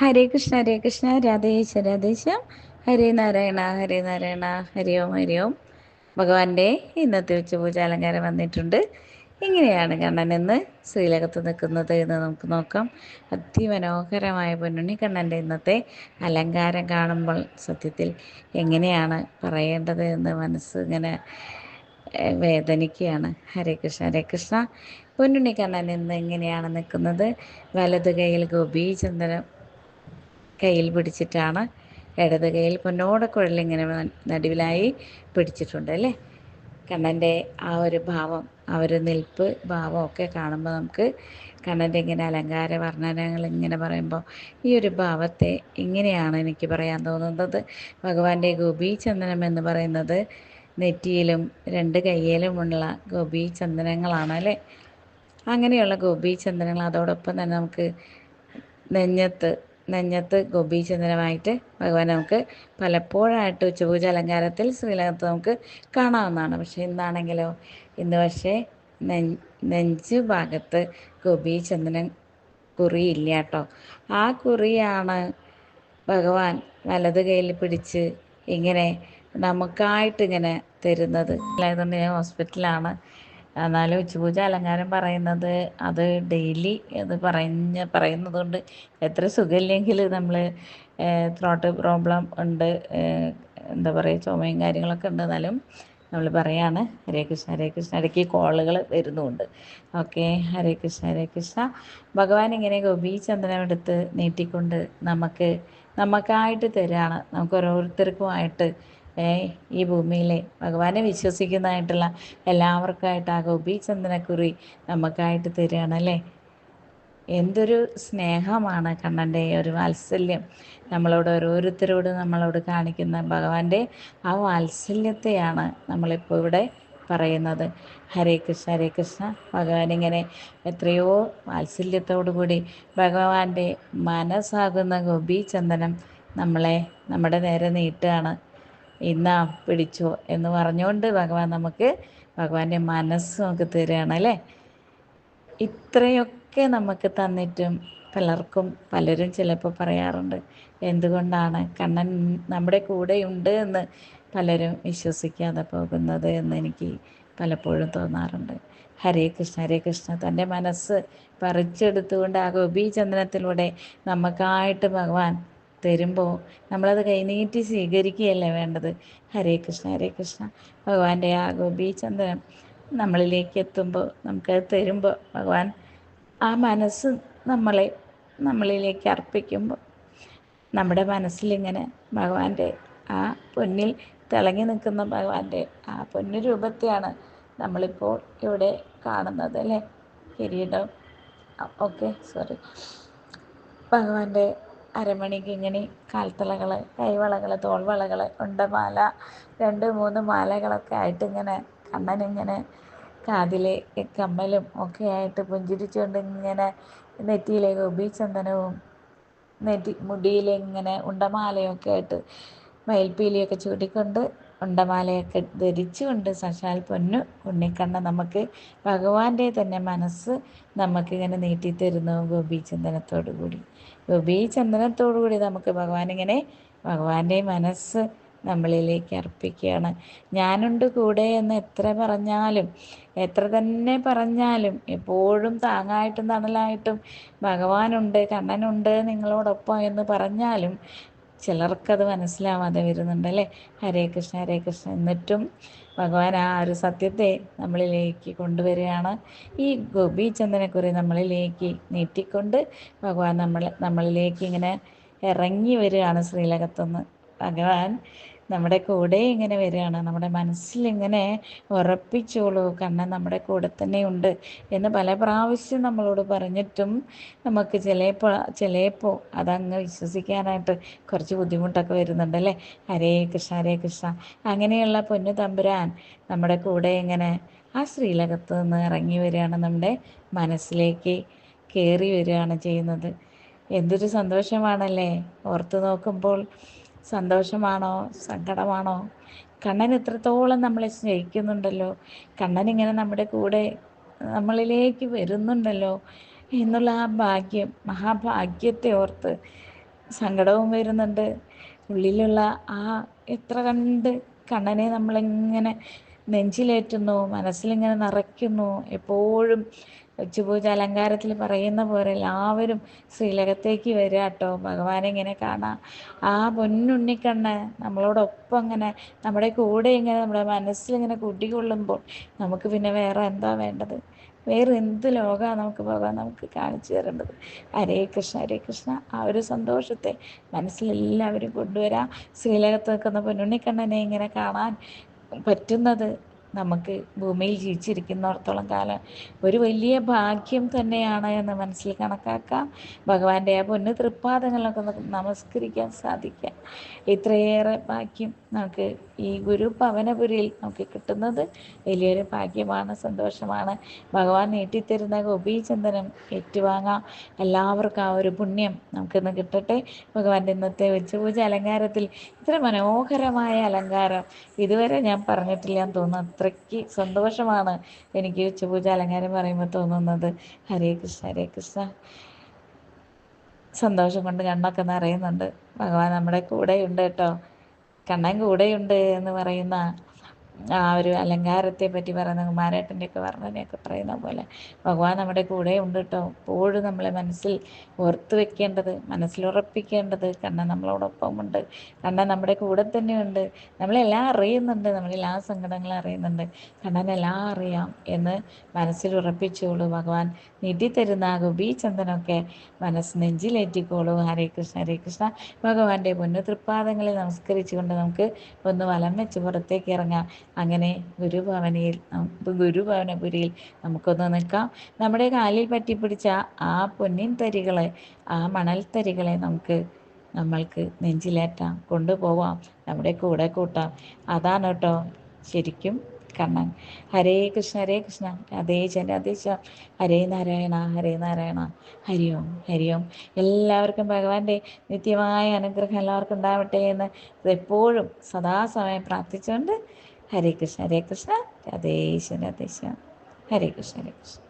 ഹരേ കൃഷ്ണ ഹരേ കൃഷ്ണ രാധേശ രാധേശം ഹരേ നാരായണ ഹരേ നാരായണ ഹരി ഓം ഹരി ഓം. ഭഗവാന്റെ ഇന്നത്തെ ഉച്ചപൂജ അലങ്കാരം വന്നിട്ടുണ്ട്. ഇങ്ങനെയാണ് കണ്ണൻ എന്ന് ശ്രീലകത്ത് നിൽക്കുന്നത് എന്ന് നമുക്ക് നോക്കാം. അതിമനോഹരമായ പൊന്നുണ്ണി കണ്ണന്റെ ഇന്നത്തെ അലങ്കാരം കാണുമ്പോൾ സത്യത്തിൽ എങ്ങനെയാണ് പറയേണ്ടത് എന്ന് മനസ്സ് ഇങ്ങനെ വേദനിക്കുകയാണ്. ഹരേ കൃഷ്ണ ഹരേ കൃഷ്ണ. പൊന്നുണ്ണി കണ്ണൻ ഇന്ന് എങ്ങനെയാണ് നിൽക്കുന്നത്? വലതു കൈയിൽ ഗോപീചന്ദനം കയ്യിൽ പിടിച്ചിട്ടാണ് ഇടത് കയ്യിൽ പൊന്നോടെ കുഴലിങ്ങനെ നടുവിലായി പിടിച്ചിട്ടുണ്ട് അല്ലേ? കണ്ണന്റെ ആ ഒരു ഭാവം ആ ഒരു നിൽപ്പ് ഭാവമൊക്കെ കാണുമ്പോൾ നമുക്ക് കണ്ണന്റെ ഇങ്ങനെ അലങ്കാര വർണനകൾ ഇങ്ങനെ പറയുമ്പോൾ ഈ ഒരു ഭാവത്തെ ഇങ്ങനെയാണ് എനിക്ക് പറയാൻ തോന്നുന്നത്. ഭഗവാന്റെ ഗോപീചന്ദനം എന്ന് പറയുന്നത് നെറ്റിയിലും രണ്ട് കയ്യിലുമുള്ള ഗോപീചന്ദനങ്ങളാണ് അല്ലേ? അങ്ങനെയുള്ള ഗോപീചന്ദനങ്ങൾ അതോടൊപ്പം തന്നെ നമുക്ക് നെഞ്ഞത്ത് നെഞ്ഞത്ത് ഗോപീചന്ദനമായിട്ട് ഭഗവാൻ നമുക്ക് പലപ്പോഴായിട്ട് ഉച്ചപൂജ അലങ്കാരത്തിൽ ശ്രീലകത്ത് നമുക്ക് കാണാവുന്നതാണ്. പക്ഷേ ഇന്നാണെങ്കിലോ? ഇന്ന് പക്ഷേ നെഞ്ച് ഭാഗത്ത് ഗോപീചന്ദനം കുറിയില്ല കേട്ടോ. ആ കുറിയാണ് ഭഗവാൻ വലത് കയ്യിൽ പിടിച്ച് ഇങ്ങനെ നമുക്കായിട്ട് ഇങ്ങനെ തരുന്നത്. അല്ലാതെ ഞാൻ ഹോസ്പിറ്റലാണ് എന്നാലും ഉച്ചപൂജ അലങ്കാരം പറയുന്നത് അത് ഡെയിലി അത് പറഞ്ഞ് പറയുന്നത് കൊണ്ട് എത്ര സുഖമില്ലെങ്കിൽ നമ്മൾ ത്രോട്ട് പ്രോബ്ലം ഉണ്ട് എന്താ പറയുക ചുമയും കാര്യങ്ങളൊക്കെ ഉണ്ട് എന്നാലും നമ്മൾ പറയാണ് ഹരേ കൃഷ്ണ ഹരേ കൃഷ്ണ ഇടയ്ക്ക് കോളുകൾ വരുന്നുമുണ്ട് ഓക്കെ ഹരേ കൃഷ്ണ ഹരേ കൃഷ്ണ. ഭഗവാൻ ഇങ്ങനെ ഗോപീചന്ദനം എടുത്ത് നീട്ടിക്കൊണ്ട് നമുക്ക് നമുക്കായിട്ട് തരാണ്. നമുക്ക് ഓരോരുത്തർക്കുമായിട്ട് ഈ ഭൂമിയിലെ ഭഗവാനെ വിശ്വസിക്കുന്നതായിട്ടുള്ള എല്ലാവർക്കായിട്ട് ആ ഗോപീചന്ദനക്കുറി നമുക്കായിട്ട് തരികയാണല്ലേ? എന്തൊരു സ്നേഹമാണ് കണ്ണന്റെ ഒരു വാത്സല്യം. നമ്മളോട് ഓരോരുത്തരോട് നമ്മളോട് കാണിക്കുന്ന ഭഗവാന്റെ ആ വാത്സല്യത്തെയാണ് നമ്മളിപ്പോൾ ഇവിടെ പറയുന്നത്. ഹരേ കൃഷ്ണ ഹരേ കൃഷ്ണ. ഭഗവാൻ ഇങ്ങനെ എത്രയോ വാത്സല്യത്തോടു കൂടി ഭഗവാന്റെ മനസ്സാകുന്ന ഗോപീചന്ദനം നമ്മളെ നമ്മുടെ നേരെ നീട്ടുകയാണ്. ഇന്നാ പിടിച്ചോ എന്ന് പറഞ്ഞുകൊണ്ട് ഭഗവാൻ നമുക്ക് ഭഗവാന്റെ മനസ്സ് നമുക്ക് തരികയാണ് അല്ലേ? ഇത്രയൊക്കെ നമുക്ക് തന്നിട്ടും പലർക്കും പലരും ചിലപ്പോൾ പറയാറുണ്ട് എന്തുകൊണ്ടാണ് കണ്ണൻ നമ്മുടെ കൂടെയുണ്ട് എന്ന് പലരും വിശ്വസിക്കാതെ പോകുന്നത് എന്ന് എനിക്ക് പലപ്പോഴും തോന്നാറുണ്ട്. ഹരേ കൃഷ്ണ ഹരേ കൃഷ്ണ. തന്റെ മനസ്സ് പറിച്ചെടുത്തുകൊണ്ട് ആ ഗോപീചന്ദ്രനത്തിലൂടെ നമുക്കായിട്ട് ഭഗവാൻ തരുമ്പോൾ നമ്മളത് കൈനീട്ടി സ്വീകരിക്കുകയല്ലേ വേണ്ടത്? ഹരേ കൃഷ്ണ ഹരേ കൃഷ്ണ. ഭഗവാന്റെ ആ ഗോപീചന്ദ്രൻ നമ്മളിലേക്ക് എത്തുമ്പോൾ നമുക്കത് തരുമ്പോൾ ഭഗവാൻ ആ മനസ്സ് നമ്മളെ നമ്മളിലേക്ക് അർപ്പിക്കുമ്പോൾ നമ്മുടെ മനസ്സിലിങ്ങനെ ഭഗവാന്റെ ആ പൊന്നിൽ തിളങ്ങി നിൽക്കുന്ന ഭഗവാന്റെ ആ പൊന്നു രൂപത്തെയാണ് നമ്മളിപ്പോൾ ഇവിടെ കാണുന്നത് അല്ലേ? കിരീടം. ഓക്കെ സോറി ഭഗവാന്റെ അരമണിക്ക് ഇങ്ങനെ കാൽത്തളകൾ കൈവളകൾ തോൾവളകൾ ഉണ്ടമാല രണ്ട് മൂന്ന് മാലകളൊക്കെ ആയിട്ട് ഇങ്ങനെ കണ്ണനിങ്ങനെ കാതിലെ കമ്മലും ഒക്കെ ആയിട്ട് പുഞ്ചിരിച്ചുകൊണ്ട് ഇങ്ങനെ നെറ്റിയിലെ ഗോപീചന്ദനവും നെറ്റി മുടിയിലിങ്ങനെ ഉണ്ടമാലയൊക്കെ ആയിട്ട് മയിൽപ്പീലിയൊക്കെ ചൂടിക്കൊണ്ട് ഉണ്ടമാലയൊക്കെ ധരിച്ചുകൊണ്ട് സശാൽ പൊന്നു ഉണ്ണിക്കണ്ണ നമുക്ക് ഭഗവാന്റെ തന്നെ മനസ്സ് നമുക്ക് നമുക്കിങ്ങനെ നീട്ടിത്തരുന്നു ഗോപീചന്ദനത്തോടു കൂടി ഗോപീചന്ദനത്തോടു കൂടി നമുക്ക് ഭഗവാൻ ഇങ്ങനെ ഭഗവാന്റെ മനസ്സ് നമ്മളിലേക്ക് അർപ്പിക്കുകയാണ്. ഞാനുണ്ട് കൂടെ എന്ന് എത്ര പറഞ്ഞാലും എത്ര തന്നെ പറഞ്ഞാലും എപ്പോഴും താങ്ങായിട്ടും തണലായിട്ടും ഭഗവാനുണ്ട് കണ്ണനുണ്ട് നിങ്ങളോടൊപ്പം എന്ന് പറഞ്ഞാലും ചിലർക്കത് മനസ്സിലാവാതെ വരുന്നുണ്ട് അല്ലേ? ഹരേ കൃഷ്ണ ഹരേ കൃഷ്ണ. എന്നിട്ടും ഭഗവാൻ ആ ഒരു സത്യത്തെ നമ്മളിലേക്ക് കൊണ്ടുവരികയാണ്. ഈ ഗോപീചന്ദനെക്കുറി നമ്മളിലേക്ക് നീട്ടിക്കൊണ്ട് ഭഗവാൻ നമ്മൾ നമ്മളിലേക്ക് ഇങ്ങനെ ഇറങ്ങി വരികയാണ് ശ്രീലകത്തുനിന്ന്. ഭഗവാൻ നമ്മുടെ കൂടെ ഇങ്ങനെ വരികയാണ്. നമ്മുടെ മനസ്സിൽ ഇങ്ങനെ ഉറപ്പിച്ചോളൂ. കണ്ണൻ നമ്മുടെ കൂടെ തന്നെ ഉണ്ട് എന്ന് പല പ്രാവശ്യം നമ്മളോട് പറഞ്ഞിട്ടും നമുക്ക് ചിലപ്പോൾ ചിലപ്പോൾ അതങ്ങ് വിശ്വസിക്കാനായിട്ട് കുറച്ച് ബുദ്ധിമുട്ടൊക്കെ വരുന്നുണ്ട് അല്ലേ? ഹരേ കൃഷ്ണ ഹരേ കൃഷ്ണ. അങ്ങനെയുള്ള പൊന്നു തമ്പുരാൻ നമ്മുടെ കൂടെ ഇങ്ങനെ ആ ശ്രീലകത്ത് നിന്ന് ഇറങ്ങി വരികയാണ്. നമ്മുടെ മനസ്സിലേക്ക് കയറി വരികയാണ് ചെയ്യുന്നത്. എന്തൊരു സന്തോഷമാണല്ലേ? ഓർത്തു നോക്കുമ്പോൾ സന്തോഷമാണോ? സങ്കടമാണോ? കണ്ണൻ എത്രത്തോളം നമ്മളെ സ്നേഹിക്കുന്നുണ്ടല്ലോ. കണ്ണൻ ഇങ്ങനെ നമ്മുടെ കൂടെ നമ്മളിലേക്ക് വരുന്നുണ്ടല്ലോ എന്നുള്ള ആ ഭാഗ്യം മഹാഭാഗ്യത്തെ ഓർത്ത് സങ്കടവും വരുന്നുണ്ട്. ഉള്ളിലുള്ള ആ എത്ര കണ്ട് കണ്ണനെ നമ്മളിങ്ങനെ നെഞ്ചിലേറ്റുന്നു മനസ്സിലിങ്ങനെ നിറയ്ക്കുന്നു എപ്പോഴും ഉച്ചപൂജ അലങ്കാരത്തിൽ പറയുന്ന പോലെ എല്ലാവരും ശ്രീലകത്തേക്ക് വരിക കേട്ടോ. ഭഗവാനെ ഇങ്ങനെ കാണാം. ആ പൊന്നുണ്ണിക്കണ്ണ് നമ്മളോടൊപ്പം ഇങ്ങനെ നമ്മുടെ കൂടെ ഇങ്ങനെ നമ്മുടെ മനസ്സിൽ ഇങ്ങനെ കുടികൊള്ളുമ്പോൾ നമുക്ക് പിന്നെ വേറെ എന്താ വേണ്ടത്? വേറെ എന്ത് ലോകമാണ് നമുക്ക് ഭഗവാൻ നമുക്ക് കാണിച്ചു തരേണ്ടത്? ഹരേ കൃഷ്ണ ഹരേ കൃഷ്ണ. ആ ഒരു സന്തോഷത്തെ മനസ്സിലെല്ലാവരും കൊണ്ടുവരാം. ശ്രീലകത്ത് നിൽക്കുന്ന പൊന്നുണ്ണിക്കണ്ണനെ ഇങ്ങനെ കാണാൻ പറ്റുന്നത് നമുക്ക് ഭൂമിയിൽ ജീവിച്ചിരിക്കുന്നിടത്തോളം കാലം ഒരു വലിയ ഭാഗ്യം തന്നെയാണ് എന്ന് മനസ്സിൽ കണക്കാക്കാം. ഭഗവാന്റെ ആ പൊന്നു തൃപ്പാദങ്ങളിലൊക്കെ നമസ്കരിക്കാൻ സാധിക്കാം. ഇത്രയേറെ ഭാഗ്യം നമുക്ക് ഈ ഗുരു പവനപുരിയിൽ നമുക്ക് കിട്ടുന്നത് വലിയൊരു ഭാഗ്യമാണ് സന്തോഷമാണ്. ഭഗവാൻ നീട്ടിത്തരുന്ന ഗോപീചന്ദനം ഏറ്റുവാങ്ങാം. എല്ലാവർക്കും ആ ഒരു പുണ്യം നമുക്കിന്ന് കിട്ടട്ടെ. ഭഗവാന്റെ ഇന്നത്തെ ഉച്ചപൂജ അലങ്കാരത്തിൽ ഇത്ര മനോഹരമായ അലങ്കാരം ഇതുവരെ ഞാൻ പറഞ്ഞിട്ടില്ല എന്ന് തോന്നുന്നു. അത്രയ്ക്ക് സന്തോഷമാണ് എനിക്ക് ഉച്ചപൂജ അലങ്കാരം പറയുമ്പോൾ തോന്നുന്നത്. ഹരേ കൃഷ്ണ ഹരേ കൃഷ്ണ. സന്തോഷം കൊണ്ട് കണ്ണൊക്കെ നിറയുന്നുണ്ട്. ഭഗവാൻ നമ്മുടെ കൂടെയുണ്ട് കേട്ടോ. കണ്ണൻ കൂടെയുണ്ട് എന്ന് പറയുന്ന ആ ഒരു അലങ്കാരത്തെ പറ്റി പറയുന്ന കുമാരേട്ടന്റെയൊക്കെ വർണനയൊക്കെ പറയുന്ന പോലെ ഭഗവാൻ നമ്മുടെ കൂടെ ഉണ്ട് കേട്ടോ. എപ്പോഴും നമ്മളെ മനസ്സിൽ ഓർത്ത് വെക്കേണ്ടത് മനസ്സിലുറപ്പിക്കേണ്ടത് കണ്ണൻ നമ്മളോടൊപ്പമുണ്ട്. കണ്ണൻ നമ്മുടെ കൂടെ തന്നെയുണ്ട്. നമ്മളെല്ലാം അറിയുന്നുണ്ട്. നമ്മളെല്ലാ സങ്കടങ്ങളും അറിയുന്നുണ്ട്. കണ്ണനെല്ലാം അറിയാം എന്ന് മനസ്സിൽ ഉറപ്പിച്ചോളൂ. ഭഗവാൻ നീട്ടിത്തരുന്ന ഗോപീചന്ദനൊക്കെ മനസ്സ് നെഞ്ചിലേറ്റിക്കോളൂ. ഹരേ കൃഷ്ണ ഹരേ കൃഷ്ണ. ഭഗവാന്റെ പൊന്നു തൃപ്പാദങ്ങളെ നമസ്കരിച്ചുകൊണ്ട് നമുക്ക് ഒന്ന് വലം വെച്ച് പുറത്തേക്ക് ഇറങ്ങാം. അങ്ങനെ ഗുരുഭവനയിൽ ഗുരുഭവനപുരിയിൽ നമുക്കൊന്ന് നിൽക്കാം. നമ്മുടെ കാലിൽ പറ്റിപ്പിടിച്ച ആ പൊന്നിൻ തരികളെ ആ മണൽ തരികളെ നമുക്ക് നമ്മൾക്ക് നെഞ്ചിലേറ്റാം കൊണ്ടുപോവാം നമ്മുടെ കൂടെ കൂട്ടാം. അതാണ് കേട്ടോ ശരിക്കും കണ്ണൻ. ഹരേ കൃഷ്ണ ഹരേ കൃഷ്ണ രാധേ രാധേശ ഹരേ നാരായണ ഹരേ നാരായണ ഹരി ഓം ഹരി ഓം എല്ലാവർക്കും ഭഗവാന്റെ നിത്യമായ അനുഗ്രഹം എല്ലാവർക്കും ഉണ്ടാവട്ടെ എന്ന് എപ്പോഴും സദാസമയം പ്രാർത്ഥിച്ചുകൊണ്ട് ഹരേ കൃഷ്ണ ഹരേ കൃഷ്ണ രാധേശ്വര രാധേശ്വര ഹരേ കൃഷ്ണ ഹരേ കൃഷ്ണ